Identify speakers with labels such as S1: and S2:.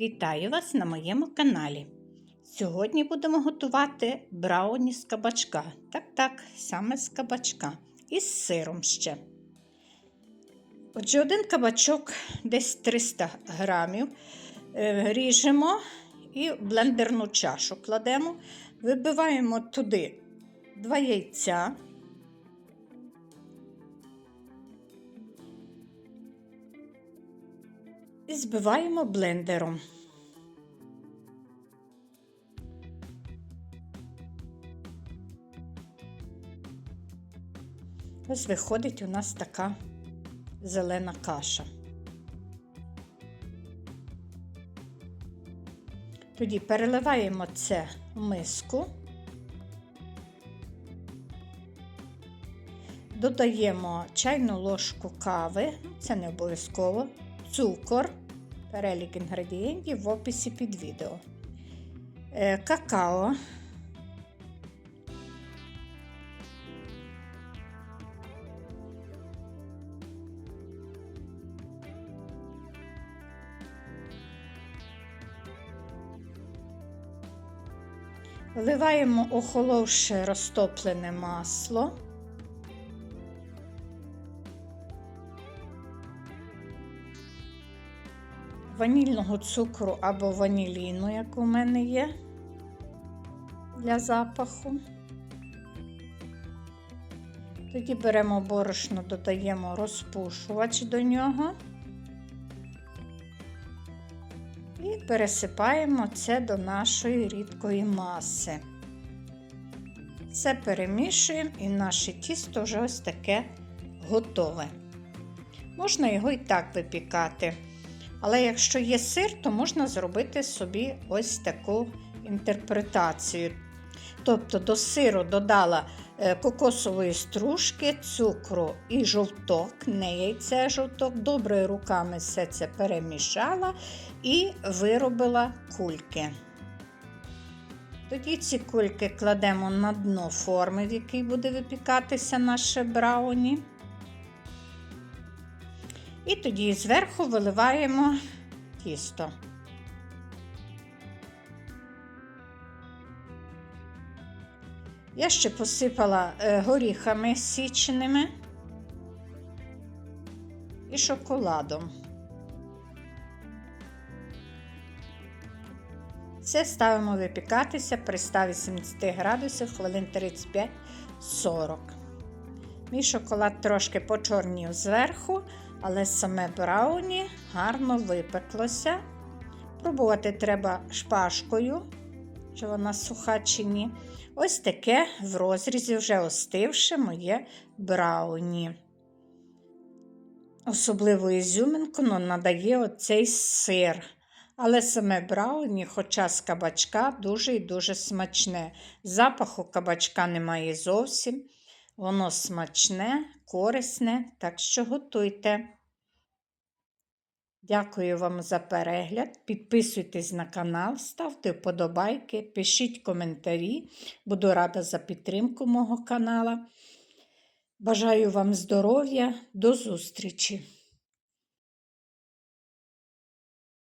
S1: Вітаю вас на моєму каналі. Сьогодні будемо готувати брауні з кабачка. Так-так, саме з кабачка. І з сиром ще. Отже, один кабачок десь 300 грамів. Е, Ріжемо і в блендерну чашу кладемо. Вибиваємо туди два яйця. І збиваємо блендером. Ось виходить у нас така зелена каша. Тоді переливаємо це в миску, додаємо чайну ложку кави, це не обов'язково, цукор, перелік інгредієнтів в описі під відео, е, какао. Вливаємо охоловше розтоплене масло. Ванільного цукру або ваніліну, як у мене є для запаху. Тоді беремо борошно, додаємо розпушувач до нього і пересипаємо це до нашої рідкої маси. Це перемішуємо і наше тісто вже ось таке готове. Можна його і так випікати. Але якщо є сир, то можна зробити собі ось таку інтерпретацію. Тобто до сиру додала кокосової стружки, цукру і жовток, не яйце жовток. Добре руками все це перемішала і виробила кульки. Тоді ці кульки кладемо на дно форми, в якій буде випікатися наше брауні. І тоді зверху виливаємо тісто. Я ще посипала е, горіхами січеними і шоколадом. Це ставимо випікатися при 180 градусів хвилин 35-40. Мій шоколад трошки почорнів зверху, але саме брауні гарно випеклося. Пробувати треба шпажкою, чи вона суха чи ні. Ось таке в розрізі вже остивше моє брауні. Особливу ізюминку ну, надає оцей сир. Але саме брауні, хоча з кабачка, дуже і дуже смачне. Запаху кабачка немає зовсім. Воно смачне, корисне, так що готуйте. Дякую вам за перегляд. Підписуйтесь на канал, ставте вподобайки, пишіть коментарі. Буду рада за підтримку мого канала. Бажаю вам здоров'я, до зустрічі!